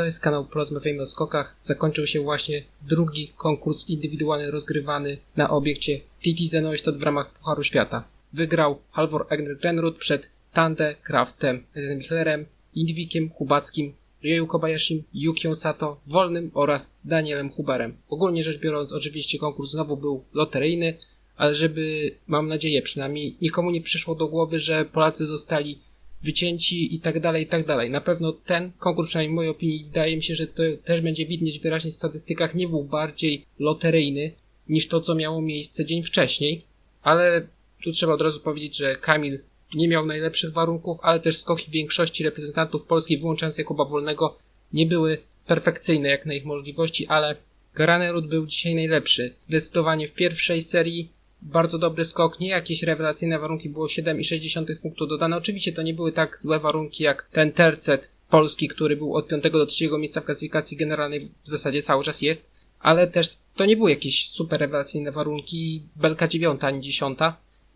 To jest kanał Porozmawiajmy o skokach. Zakończył się właśnie drugi konkurs indywidualny rozgrywany na obiekcie TT Zenoistad w ramach Pucharu Świata. Wygrał Halvor Egner Grenrud przed Tande Kraftem, Eisenbichlerem, Indwikiem Kubackim, Ryoyu Kobayashim, Yukią Sato, Wolnym oraz Danielem Huberem. Ogólnie rzecz biorąc, oczywiście konkurs znowu był loteryjny, ale żeby, mam nadzieję przynajmniej, nikomu nie przyszło do głowy, że Polacy zostali wycięci i tak dalej, i tak dalej. Na pewno ten konkurs, przynajmniej w mojej opinii, wydaje mi się, że to też będzie widnieć wyraźnie w statystykach, nie był bardziej loteryjny niż to, co miało miejsce dzień wcześniej, ale tu trzeba od razu powiedzieć, że Kamil nie miał najlepszych warunków, ale też skoki większości reprezentantów Polski, wyłączając Jakuba Wolnego, nie były perfekcyjne jak na ich możliwości, ale Granerud był dzisiaj najlepszy. Zdecydowanie w pierwszej serii bardzo dobry skok, nie jakieś rewelacyjne warunki, było 7,6 punktu dodane. Oczywiście to nie były tak złe warunki jak ten tercet polski, który był od 5 do 3 miejsca w klasyfikacji generalnej, w zasadzie cały czas jest, ale też to nie były jakieś super rewelacyjne warunki, belka 9 ani 10.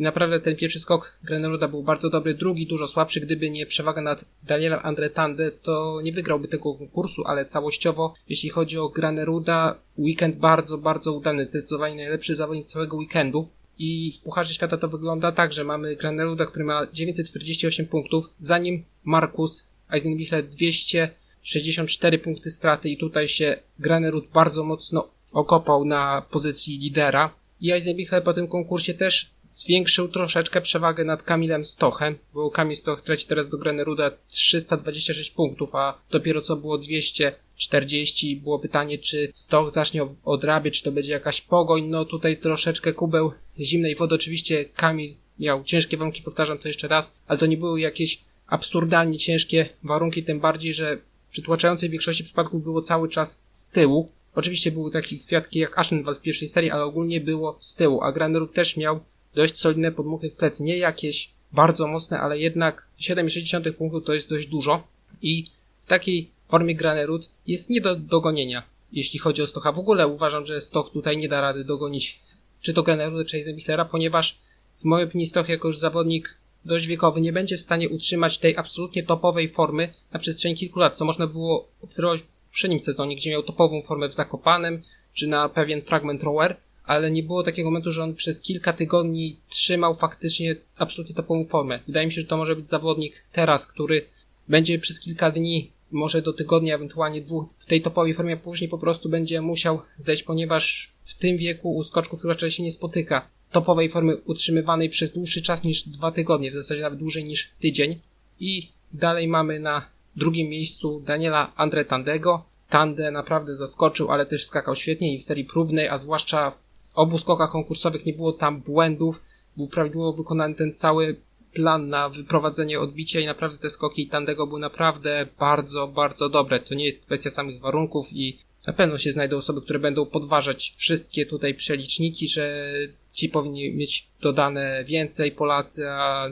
I naprawdę ten pierwszy skok Greneruda był bardzo dobry, drugi dużo słabszy. Gdyby nie przewaga nad Danielem Andretande, to nie wygrałby tego konkursu, ale całościowo, jeśli chodzi o Graneruda, weekend bardzo, bardzo udany, zdecydowanie najlepszy zawodnik całego weekendu. I w Pucharze Świata to wygląda tak, że mamy Graneruda, który ma 948 punktów, za nim Markus Eisenbichler 264 punkty straty i tutaj się Granerud bardzo mocno okopał na pozycji lidera. I Eisenbichler po tym konkursie też zwiększył troszeczkę przewagę nad Kamilem Stochem, bo Kamil Stoch traci teraz do Graneruda 326 punktów, a dopiero co było 240. Było pytanie, czy Stoch zacznie odrabiać, czy to będzie jakaś pogoń. No tutaj troszeczkę kubeł zimnej wody. Oczywiście Kamil miał ciężkie warunki, powtarzam to jeszcze raz, ale to nie były jakieś absurdalnie ciężkie warunki, tym bardziej, że w przytłaczającej większości przypadków było cały czas z tyłu. Oczywiście były takie kwiatki jak Aschenwald w pierwszej serii, ale ogólnie było z tyłu, a Granerud też miał dość solidne podmuchy w plecy. Nie jakieś bardzo mocne, ale jednak 7,6 punktu to jest dość dużo i w takiej formie Granerud jest nie do dogonienia, jeśli chodzi o Stocha. W ogóle uważam, że Stoch tutaj nie da rady dogonić czy to Graneruda, czy Eisenbichlera, ponieważ w mojej opinii Stoch jako już zawodnik dość wiekowy nie będzie w stanie utrzymać tej absolutnie topowej formy na przestrzeni kilku lat, co można było obserwować w poprzednim sezonie, gdzie miał topową formę w Zakopanem, czy na pewien fragment rower, ale nie było takiego momentu, że on przez kilka tygodni trzymał faktycznie absolutnie topową formę. Wydaje mi się, że to może być zawodnik teraz, który będzie przez kilka dni, może do tygodnia, ewentualnie dwóch w tej topowej formie, a później po prostu będzie musiał zejść, ponieważ w tym wieku u skoczków raczej się nie spotyka topowej formy utrzymywanej przez dłuższy czas niż dwa tygodnie, w zasadzie nawet dłużej niż tydzień. I dalej mamy na drugim miejscu Daniela Andretandego. Tande naprawdę zaskoczył, ale też skakał świetnie i w serii próbnej, a zwłaszcza w obu skokach konkursowych nie było tam błędów. Był prawidłowo wykonany ten cały plan na wyprowadzenie odbicia i naprawdę te skoki Tandego były naprawdę bardzo, bardzo dobre. To nie jest kwestia samych warunków i na pewno się znajdą osoby, które będą podważać wszystkie tutaj przeliczniki, że ci powinni mieć dodane więcej Polacy, a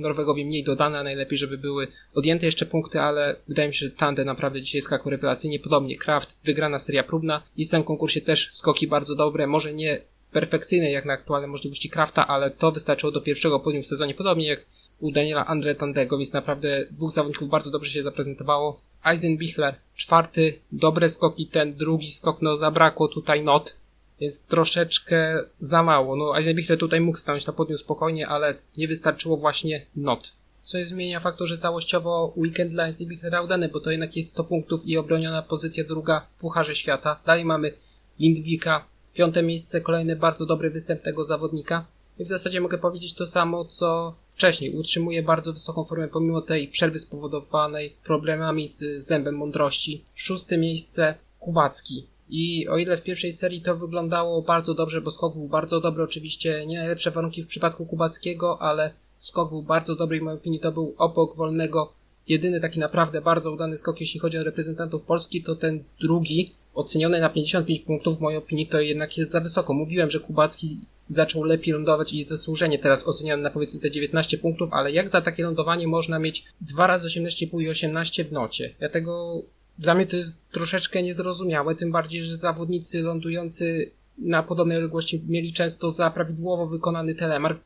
Norwegowie mniej dodane, a najlepiej, żeby były odjęte jeszcze punkty, ale wydaje mi się, że Tande naprawdę dzisiaj skakał rewelacyjnie. Podobnie Kraft, wygrana seria próbna i w tym konkursie też skoki bardzo dobre, może nie perfekcyjne jak na aktualne możliwości Krafta, ale to wystarczyło do pierwszego podium w sezonie, podobnie jak u Daniela Andre Tandego, więc naprawdę dwóch zawodników bardzo dobrze się zaprezentowało. Eisenbichler, czwarty, dobre skoki, ten drugi skok, no zabrakło tutaj not, więc troszeczkę za mało. No Eisenbichler tutaj mógł stanąć na podium spokojnie, ale nie wystarczyło właśnie not. Co zmienia faktu, że całościowo weekend dla Eisenbichlera udany, bo to jednak jest 100 punktów i obroniona pozycja druga w Pucharze Świata. Dalej mamy Lindwika, piąte miejsce, kolejny bardzo dobry występ tego zawodnika. I w zasadzie mogę powiedzieć to samo, co wcześniej. Utrzymuje bardzo wysoką formę pomimo tej przerwy spowodowanej problemami z zębem mądrości. Szóste miejsce Kubacki. I o ile w pierwszej serii to wyglądało bardzo dobrze, bo skok był bardzo dobry, oczywiście nie najlepsze warunki w przypadku Kubackiego, ale skok był bardzo dobry i w mojej opinii to był obok wolnego jedyny taki naprawdę bardzo udany skok, jeśli chodzi o reprezentantów Polski, to ten drugi, oceniony na 55 punktów, w mojej opinii to jednak jest za wysoko. Mówiłem, że Kubacki zaczął lepiej lądować i jest zasłużenie teraz oceniany na powiedzmy te 19 punktów, ale jak za takie lądowanie można mieć 2 razy 18,5 i 18 w nocie? Ja tego, dla mnie to jest troszeczkę niezrozumiałe, tym bardziej, że zawodnicy lądujący na podobnej odległości mieli często za prawidłowo wykonany telemark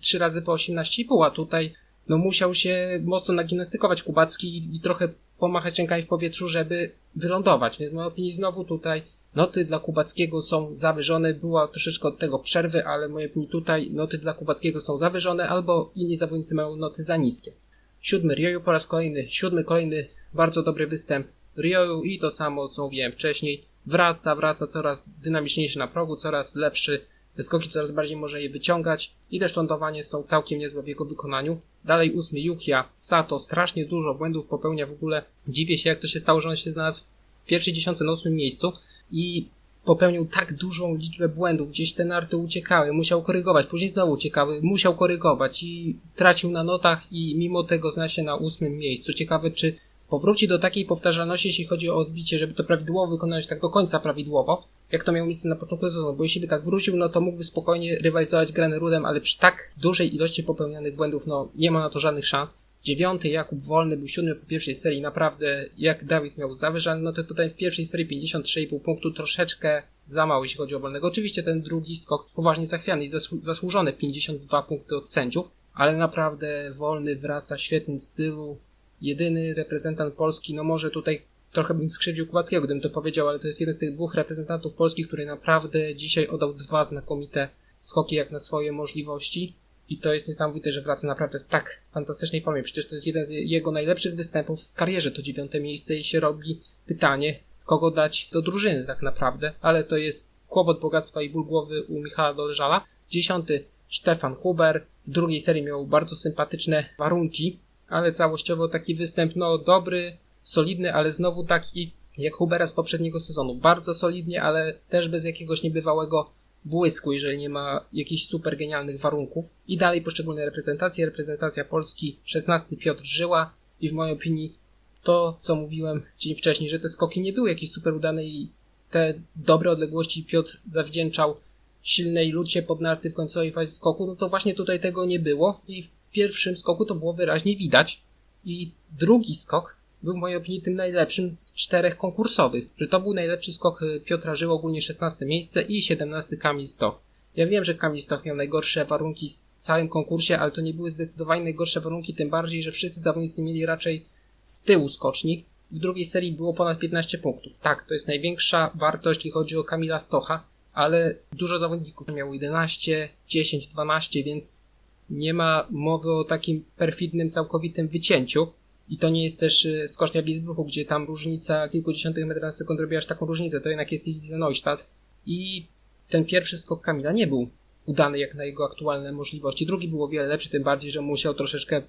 3 razy po 18,5, a tutaj no musiał się mocno nagimnastykować Kubacki i, i trochę pomachać rękami w powietrzu, żeby wylądować. Więc w mojej opinii znowu tutaj noty dla Kubackiego są zawyżone. Była troszeczkę od tego przerwy, ale w mojej opinii tutaj noty dla Kubackiego są zawyżone, albo inni zawodnicy mają noty za niskie. Siódmy Rioju po raz kolejny, siódmy kolejny bardzo dobry występ Rioju i to samo co mówiłem wcześniej. Wraca, wraca coraz dynamiczniejszy na progu, coraz lepszy Wyskoki coraz bardziej może je wyciągać i też lądowanie są całkiem niezłe w jego wykonaniu. Dalej ósmy Yukia Sato, strasznie dużo błędów popełnia w ogóle. Dziwię się jak to się stało, że on się znalazł w pierwszej dziesiątce na ósmym miejscu i popełnił tak dużą liczbę błędów, gdzieś te narty uciekały, musiał korygować, później znowu uciekały, musiał korygować i tracił na notach i mimo tego zna się na ósmym miejscu. Ciekawe, czy powróci do takiej powtarzalności, jeśli chodzi o odbicie, żeby to prawidłowo wykonać tak do końca prawidłowo, jak to miało miejsce na początku sezonu, bo jeśli by tak wrócił, no to mógłby spokojnie rywalizować Granerudem, ale przy tak dużej ilości popełnianych błędów, no nie ma na to żadnych szans. Dziewiąty Jakub Wolny był siódmy po pierwszej serii, naprawdę jak Dawid miał zawyżany, no to tutaj w pierwszej serii 53,5 punktu troszeczkę za mało, jeśli chodzi o Wolnego. Oczywiście ten drugi skok poważnie zachwiany i zasłu zasłużone 52 punkty od sędziów, ale naprawdę Wolny wraca w świetnym stylu. Jedyny reprezentant Polski, no może tutaj trochę bym skrzywdził Kubackiego, gdybym to powiedział, ale to jest jeden z tych dwóch reprezentantów Polski, który naprawdę dzisiaj oddał dwa znakomite skoki jak na swoje możliwości. I to jest niesamowite, że wraca naprawdę w tak fantastycznej formie. Przecież to jest jeden z jego najlepszych występów w karierze, to dziewiąte miejsce i się robi pytanie, kogo dać do drużyny tak naprawdę, ale to jest kłopot bogactwa i ból głowy u Michała Doleżala. Dziesiąty Stefan Huber. W drugiej serii miał bardzo sympatyczne warunki, ale całościowo taki występ, no dobry, solidny, ale znowu taki jak Hubera z poprzedniego sezonu. Bardzo solidnie, ale też bez jakiegoś niebywałego błysku, jeżeli nie ma jakichś super genialnych warunków. I dalej poszczególne reprezentacje. Reprezentacja Polski 16 Piotr Żyła i w mojej opinii to, co mówiłem dzień wcześniej, że te skoki nie były jakieś super udane i te dobre odległości Piotr zawdzięczał silnej ludzie pod narty w końcowej fazie skoku, no to właśnie tutaj tego nie było i pierwszym skoku to było wyraźnie widać. I drugi skok był w mojej opinii tym najlepszym z czterech konkursowych, że to był najlepszy skok y, Piotra Żył, ogólnie 16 miejsce i 17 Kamil Stoch. Ja wiem, że Kamil Stoch miał najgorsze warunki w całym konkursie, ale to nie były zdecydowanie najgorsze warunki, tym bardziej, że wszyscy zawodnicy mieli raczej z tyłu skocznik. W drugiej serii było ponad 15 punktów. Tak, to jest największa wartość, jeśli chodzi o Kamila Stocha, ale dużo zawodników miało 11, 10, 12, więc nie ma mowy o takim perfidnym, całkowitym wycięciu. I to nie jest też y, skocznia Innsbrucku, gdzie tam różnica kilkudziesiątych metrów na sekundę robi aż taką różnicę. To jednak jest Ilse Neustadt. I ten pierwszy skok Kamila nie był udany jak na jego aktualne możliwości. Drugi był o wiele lepszy, tym bardziej, że musiał troszeczkę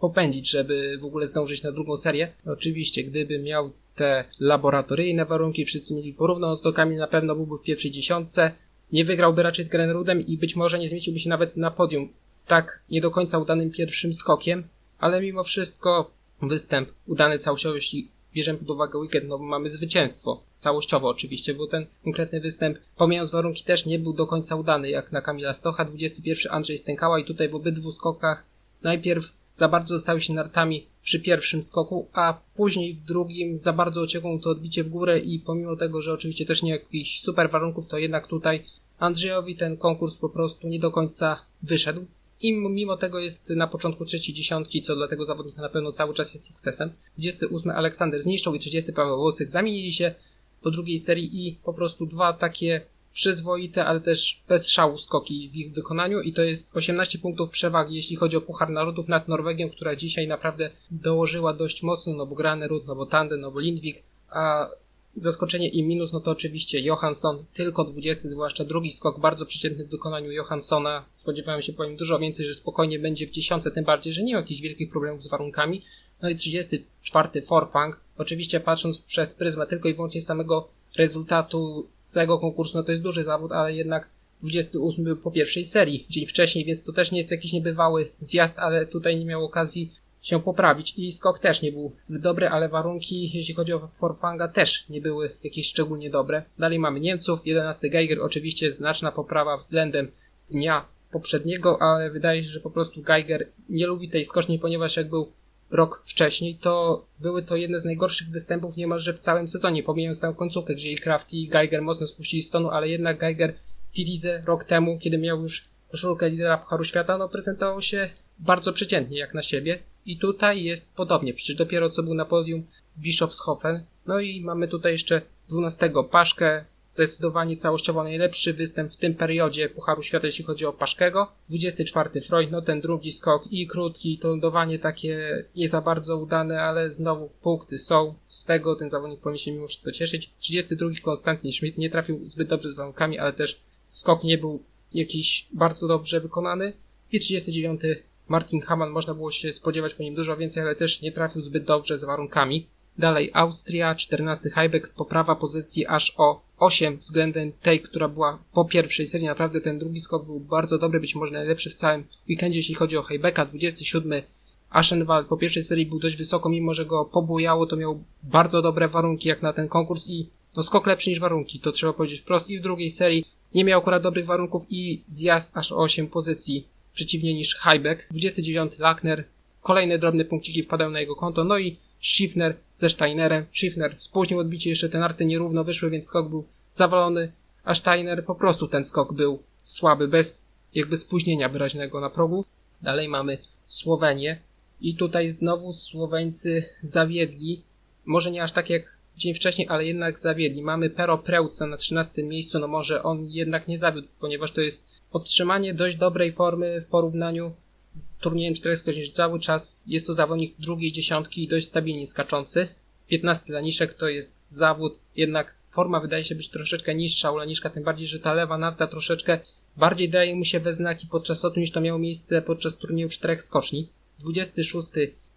popędzić, żeby w ogóle zdążyć na drugą serię. Oczywiście, gdyby miał te laboratoryjne warunki, wszyscy mieli porówno, no to Kamil na pewno byłby w pierwszej dziesiątce. Nie wygrałby raczej z Grenrudem i być może nie zmieściłby się nawet na podium z tak nie do końca udanym pierwszym skokiem, ale mimo wszystko występ udany całościowo, jeśli bierzemy pod uwagę weekend, no bo mamy zwycięstwo. Całościowo oczywiście, bo ten konkretny występ, pomijając warunki, też nie był do końca udany, jak na Kamila Stocha, 21 Andrzej Stękała i tutaj w obydwu skokach najpierw za bardzo zostały się nartami przy pierwszym skoku, a później w drugim za bardzo ociekło to odbicie w górę i pomimo tego, że oczywiście też nie jakichś super warunków, to jednak tutaj Andrzejowi ten konkurs po prostu nie do końca wyszedł i mimo tego jest na początku trzeciej dziesiątki, co dla tego zawodnika na pewno cały czas jest sukcesem. 28 Aleksander zniszczył i 30 Paweł Łosyk zamienili się po drugiej serii i po prostu dwa takie przyzwoite, ale też bez szału skoki w ich wykonaniu i to jest 18 punktów przewagi, jeśli chodzi o Puchar Narodów nad Norwegią, która dzisiaj naprawdę dołożyła dość mocno, no bo Granerud, no bo Tanden, no bo Lindvik, a Zaskoczenie i minus, no to oczywiście Johansson, tylko 20, zwłaszcza drugi skok, bardzo przeciętny w wykonaniu Johanssona. Spodziewałem się po nim dużo więcej, że spokojnie będzie w dziesiątce, tym bardziej, że nie ma jakichś wielkich problemów z warunkami. No i 34 Forfang, oczywiście patrząc przez pryzmat tylko i wyłącznie samego rezultatu całego konkursu, no to jest duży zawód, ale jednak 28 był po pierwszej serii, dzień wcześniej, więc to też nie jest jakiś niebywały zjazd, ale tutaj nie miał okazji się poprawić i skok też nie był zbyt dobry, ale warunki, jeśli chodzi o Forfanga, też nie były jakieś szczególnie dobre. Dalej mamy Niemców, 11 Geiger, oczywiście znaczna poprawa względem dnia poprzedniego, ale wydaje się, że po prostu Geiger nie lubi tej skoczni, ponieważ jak był rok wcześniej, to były to jedne z najgorszych występów niemalże w całym sezonie, pomijając tę końcówkę, gdzie i Kraft i Geiger mocno spuścili stonu, ale jednak Geiger w rok temu, kiedy miał już koszulkę lidera Pucharu Świata, no prezentował się bardzo przeciętnie jak na siebie i tutaj jest podobnie. Przecież dopiero co był na podium w Bischofshofen. No i mamy tutaj jeszcze 12 Paszkę, zdecydowanie całościowo najlepszy występ w tym periodzie Pucharu Świata, jeśli chodzi o Paszkego. 24 Freud, no ten drugi skok i krótki, to lądowanie takie nie za bardzo udane, ale znowu punkty są. Z tego ten zawodnik powinien się mimo wszystko cieszyć. 32 Konstantin Schmidt nie trafił zbyt dobrze z warunkami, ale też skok nie był jakiś bardzo dobrze wykonany. I 39 Martin Hamann, można było się spodziewać po nim dużo więcej, ale też nie trafił zbyt dobrze z warunkami. Dalej Austria, 14 Heibeck, poprawa pozycji aż o 8 względem tej, która była po pierwszej serii. Naprawdę ten drugi skok był bardzo dobry, być może najlepszy w całym weekendzie, jeśli chodzi o Heibecka. 27 Aschenwald po pierwszej serii był dość wysoko, mimo że go pobujało, to miał bardzo dobre warunki jak na ten konkurs i no skok lepszy niż warunki, to trzeba powiedzieć wprost. I w drugiej serii nie miał akurat dobrych warunków i zjazd aż o 8 pozycji przeciwnie niż Heibeck. 29 Lackner, kolejne drobne punkciki wpadają na jego konto, no i Schiffner ze Steinerem. Schiffner spóźnił odbicie, jeszcze te narty nierówno wyszły, więc skok był zawalony, a Steiner po prostu ten skok był słaby, bez jakby spóźnienia wyraźnego na progu. Dalej mamy Słowenię i tutaj znowu Słoweńcy zawiedli, może nie aż tak jak dzień wcześniej, ale jednak zawiedli. Mamy Pero Preuca na 13 miejscu, no może on jednak nie zawiódł, ponieważ to jest podtrzymanie dość dobrej formy w porównaniu z turniejem 4 skocznic. Cały czas jest to zawodnik drugiej dziesiątki i dość stabilnie skaczący. 15 Laniszek to jest zawód, jednak forma wydaje się być troszeczkę niższa u Laniszka, tym bardziej, że ta lewa narta troszeczkę bardziej daje mu się we znaki podczas lotu niż to miało miejsce podczas turnieju czterech skoczni. 26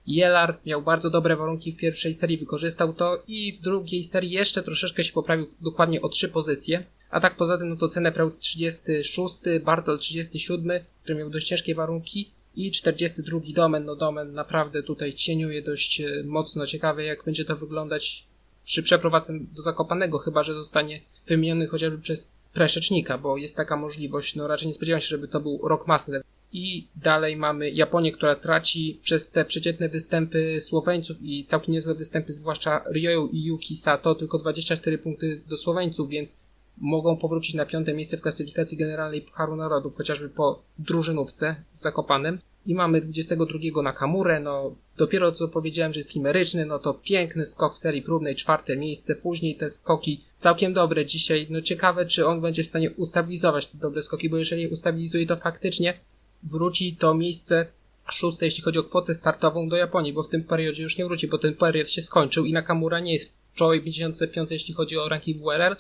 Jelard miał bardzo dobre warunki w pierwszej serii, wykorzystał to i w drugiej serii jeszcze troszeczkę się poprawił dokładnie o trzy pozycje. A tak poza tym, no to cenę Preut 36, Bartol 37, który miał dość ciężkie warunki i 42 Domen. No Domen naprawdę tutaj cieniuje dość e, mocno. Ciekawe jak będzie to wyglądać przy przeprowadzce do Zakopanego, chyba że zostanie wymieniony chociażby przez Preszecznika, bo jest taka możliwość. No raczej nie spodziewam się, żeby to był Rockmaster. I dalej mamy Japonię, która traci przez te przeciętne występy Słoweńców i całkiem niezłe występy, zwłaszcza Ryoyu i Yuki Sato, tylko 24 punkty do Słoweńców, więc mogą powrócić na piąte miejsce w klasyfikacji generalnej Pucharu Narodów, chociażby po drużynówce z Zakopanem. I mamy 22 na Kamurę, no dopiero co powiedziałem, że jest chimeryczny, no to piękny skok w serii próbnej, czwarte miejsce, później te skoki całkiem dobre. Dzisiaj, no ciekawe czy on będzie w stanie ustabilizować te dobre skoki, bo jeżeli ustabilizuje to faktycznie wróci to miejsce szóste, jeśli chodzi o kwotę startową do Japonii, bo w tym periodzie już nie wróci, bo ten period się skończył i Nakamura nie jest w czołowej 55, jeśli chodzi o ranking WRL,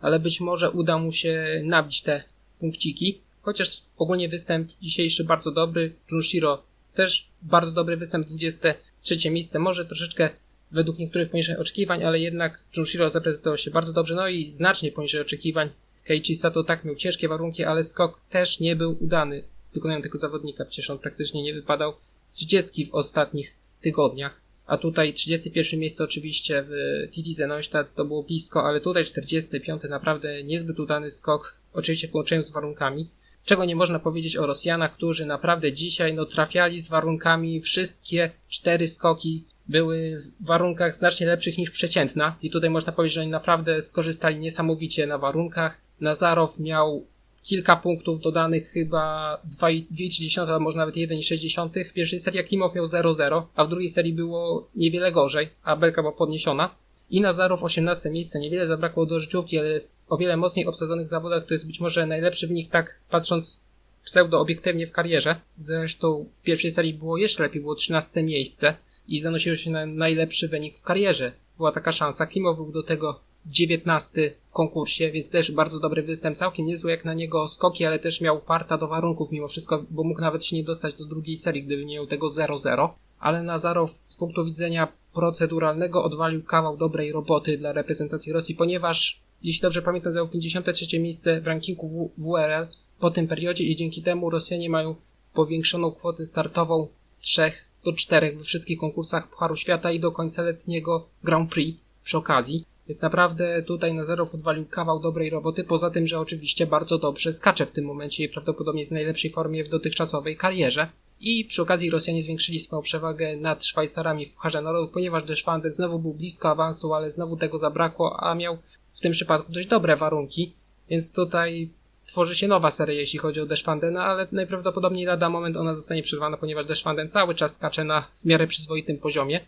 ale być może uda mu się nabić te punkciki. Chociaż ogólnie występ dzisiejszy bardzo dobry. Junshiro też bardzo dobry występ, 23 miejsce, może troszeczkę według niektórych poniżej oczekiwań, ale jednak Junshiro zaprezentował się bardzo dobrze, no i znacznie poniżej oczekiwań. Keiichi Sato tak miał ciężkie warunki, ale skok też nie był udany. Wykonają tego zawodnika, przecież on praktycznie nie wypadał z 30 w ostatnich tygodniach. A tutaj 31 miejsce oczywiście w TD Zenośtat to było blisko, ale tutaj 45 naprawdę niezbyt udany skok, oczywiście w połączeniu z warunkami. Czego nie można powiedzieć o Rosjanach, którzy naprawdę dzisiaj no, trafiali z warunkami. Wszystkie cztery skoki były w warunkach znacznie lepszych niż przeciętna. I tutaj można powiedzieć, że oni naprawdę skorzystali niesamowicie na warunkach. Nazarow miał kilka punktów dodanych, chyba 2,3, albo może nawet 1,6. W pierwszej serii Klimow miał 0,0, a w drugiej serii było niewiele gorzej, a belka była podniesiona. I Nazarow 18 miejsce, niewiele zabrakło do życiówki, ale w o wiele mocniej obsadzonych zawodach to jest być może najlepszy wynik, tak patrząc pseudo-obiektywnie w karierze. Zresztą w pierwszej serii było jeszcze lepiej, było 13 miejsce i zanosiło się na najlepszy wynik w karierze. Była taka szansa. Klimow był do tego 19 w konkursie, więc też bardzo dobry występ, całkiem niezły jak na niego skoki, ale też miał farta do warunków mimo wszystko, bo mógł nawet się nie dostać do drugiej serii, gdyby nie miał tego 0-0. Ale Nazarow z punktu widzenia proceduralnego odwalił kawał dobrej roboty dla reprezentacji Rosji, ponieważ, jeśli dobrze pamiętam, zajął 53 miejsce w rankingu WRL po tym periodzie i dzięki temu Rosjanie mają powiększoną kwotę startową z 3 do 4 we wszystkich konkursach Pucharu Świata i do końca letniego Grand Prix przy okazji. Więc naprawdę tutaj Nazarow odwalił kawał dobrej roboty, poza tym, że oczywiście bardzo dobrze skacze w tym momencie i prawdopodobnie jest w najlepszej formie w dotychczasowej karierze. I przy okazji Rosjanie zwiększyli swoją przewagę nad Szwajcarami w Pucharze Narodów, ponieważ Deschwanden znowu był blisko awansu, ale znowu tego zabrakło, a miał w tym przypadku dość dobre warunki, więc tutaj tworzy się nowa seria, jeśli chodzi o Deschwandena, ale najprawdopodobniej lada moment ona zostanie przerwana, ponieważ Deschwanden cały czas skacze na w miarę przyzwoitym poziomie.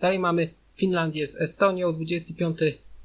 Dalej mamy Finlandię z Estonią, 25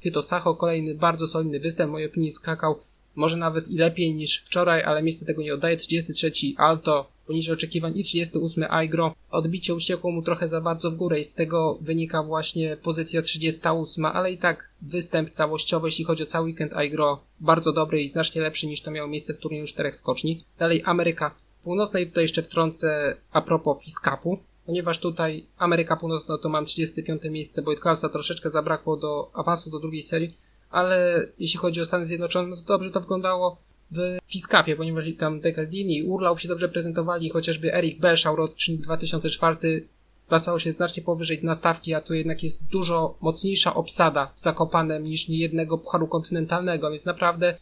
Kyto Sacho, kolejny bardzo solidny występ, w mojej opinii skakał może nawet i lepiej niż wczoraj, ale miejsce tego nie oddaje. 33 Alto, poniżej oczekiwań i 38 Aigro. Odbicie uciekło mu trochę za bardzo w górę i z tego wynika właśnie pozycja 38, ale i tak występ całościowy, jeśli chodzi o cały weekend Aigro, bardzo dobry i znacznie lepszy niż to miało miejsce w turnieju czterech skoczni. Dalej Ameryka Północna i tutaj jeszcze wtrącę a propos Fiskapu, ponieważ tutaj Ameryka Północna to mam 35 miejsce, bo Klausa troszeczkę zabrakło do awansu do drugiej serii, ale jeśli chodzi o Stany Zjednoczone, no to dobrze to wyglądało w Fiskapie, ponieważ tam Decardini i Urlaub się dobrze prezentowali, chociażby Eric Belszał, rocznik 2004, plasował się znacznie powyżej na stawki, a tu jednak jest dużo mocniejsza obsada w Zakopanem niż niejednego pucharu kontynentalnego, więc naprawdę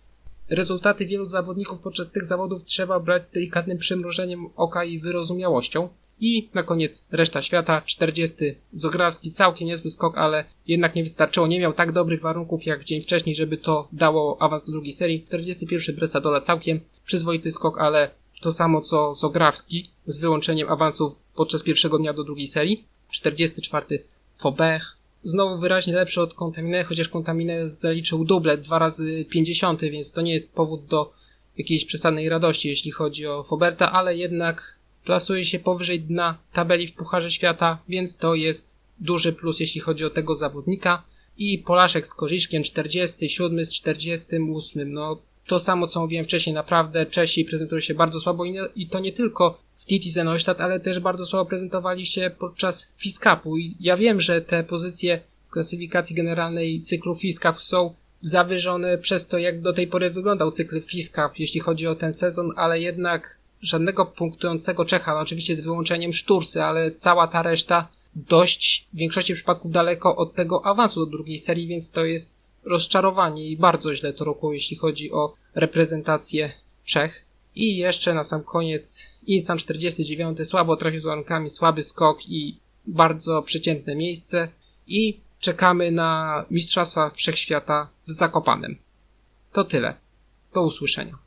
rezultaty wielu zawodników podczas tych zawodów trzeba brać z delikatnym przymrużeniem oka i wyrozumiałością. I na koniec reszta świata, 40. Zograwski, całkiem niezły skok, ale jednak nie wystarczyło. Nie miał tak dobrych warunków jak dzień wcześniej, żeby to dało awans do drugiej serii. 41. Bresadola, całkiem przyzwoity skok, ale to samo co Zograwski, z wyłączeniem awansów podczas pierwszego dnia do drugiej serii. 44. Faubert, znowu wyraźnie lepszy od Contamine, chociaż Contamine zaliczył dublet dwa razy 50, więc to nie jest powód do jakiejś przesadnej radości, jeśli chodzi o Foberta, ale jednak plasuje się powyżej dna tabeli w Pucharze Świata, więc to jest duży plus, jeśli chodzi o tego zawodnika. I Polaszek z Korziszkiem 47 z 48. No to samo, co mówiłem wcześniej, naprawdę Czesi prezentują się bardzo słabo i, nie, i to nie tylko w Titi Zenostadt, ale też bardzo słabo prezentowali się podczas Fiskapu. I ja wiem, że te pozycje w klasyfikacji generalnej cyklu Fiskap są zawyżone przez to, jak do tej pory wyglądał cykl Fiskap, jeśli chodzi o ten sezon, ale jednak żadnego punktującego Czecha, no oczywiście z wyłączeniem Sztursy, ale cała ta reszta dość w większości przypadków daleko od tego awansu do drugiej serii, więc to jest rozczarowanie i bardzo źle to roku, jeśli chodzi o reprezentację Czech. I jeszcze na sam koniec Instant 49, słabo trafił z łankami, słaby skok i bardzo przeciętne miejsce. I czekamy na Mistrzostwa Wszechświata w Zakopanem. To tyle. Do usłyszenia.